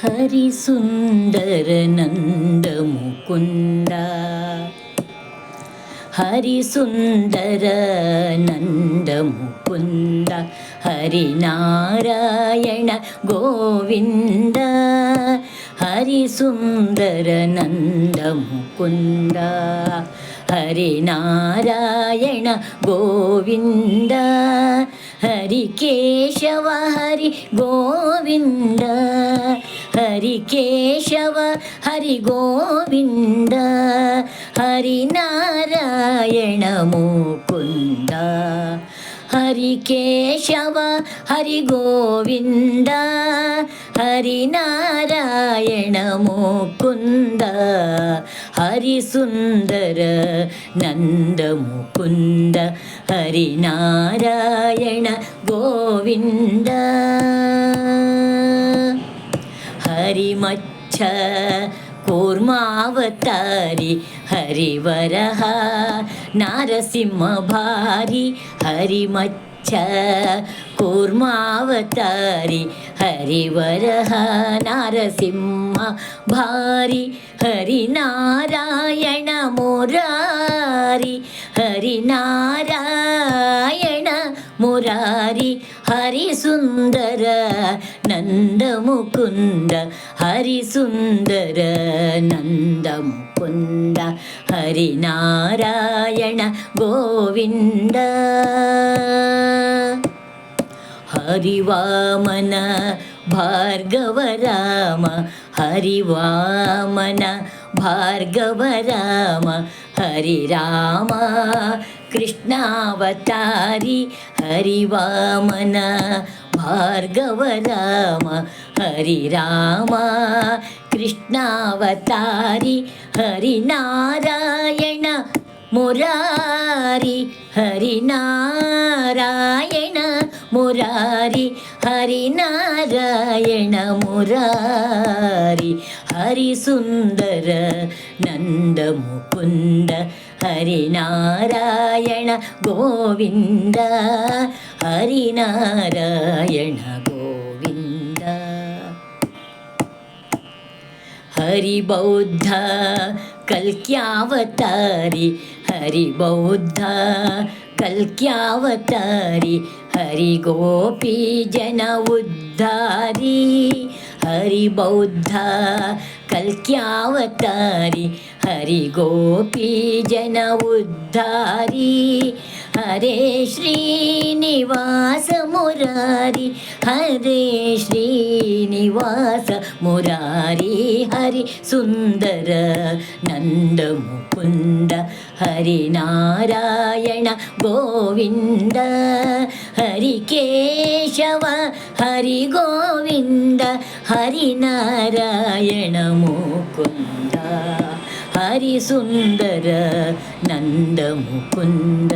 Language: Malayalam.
హరిసుందర నందముకుంద హరిసుందర నందముకుంద హరినారాయణ గోవింద. హరిసుందర నందముకుంద ഹരിനാരായണ ഗോവിന്ദ. ഹരി കേശവ ഹരി ഗോവിന്ദ. ഗോവിന്ദ ഹരികേശവ ഹരി ഗോവിന്ദ. ഹരി ഹരിനാരായണ മുകുന്ദ. ഹരികേശവ ഹരി ഗോവിന്ദ. ഹരിനാരായണ മുകുന്ദ ഹരിസുന്ദര നന്ദ മുകുന്ദ ഹരിനാരായണ ഗോവിന്ദ. ഹരിമച്ഛ കൂർമാവതാരി ഹരിവരഹ നാരസിംഹ ഭാരി ഹരിമച്ഛ च कूर्मावतारि हरिवरः नारसिंह भारि हरिनारायण मुरारि हरिनारायण मुरारि हरिसुन्दर नन्दमुकुन्द हरिसुन्दर नन्दमुकुन्द हरिनारायण नारायण गोविन्द। हरिवामन भार्गव राम हरि भार्गव राम हरि राम कृष्णावतारि हरिवामन भार्गव राम हरि राम कृष्णावतारि हरिनारायण മുരാരി ഹരിനാരായണ മുരാരി ഹരിനാരായണ മുരാരി ഹരിസുന്ദര നന്ദമുകുന്ദ ഹരിനാരായണ ഗോവിന്ദ ഹരിനാരായണ ഗോവിന്ദ. ഹരിബൗദ്ധ ಕಲ್ಕ್ಯಾವತಾರಿ ಹರಿ ಬೌದ್ಧ ಕಲ್ಕ್ಯಾವತಾರಿ ಹರಿ ಗೋಪಿ ಜನ ಉದ್ಧಾರಿ ಹರಿ ಬೌದ್ಧ ಕಲ್ಕ್ಯಾವತಾರಿ ಹರಿ ಗೋಪಿ ಜನ ಉದ್ಧಾರಿ हरे श्रीनिवास मुरारी हरे श्रीनिवास मुरारी हरि सुन्दर नन्दमुकुन्द हरिनारायण गोविन्द हरिकेशव हरिगोविन्द हरिनारायण मुकुन्द ಗೋವಿಂದ ಹರಿನಾರಾಯಣ ಮುಕುಂದ ಹರಿ ಸುಂದರ ನಂದ ಮುಕುಂದ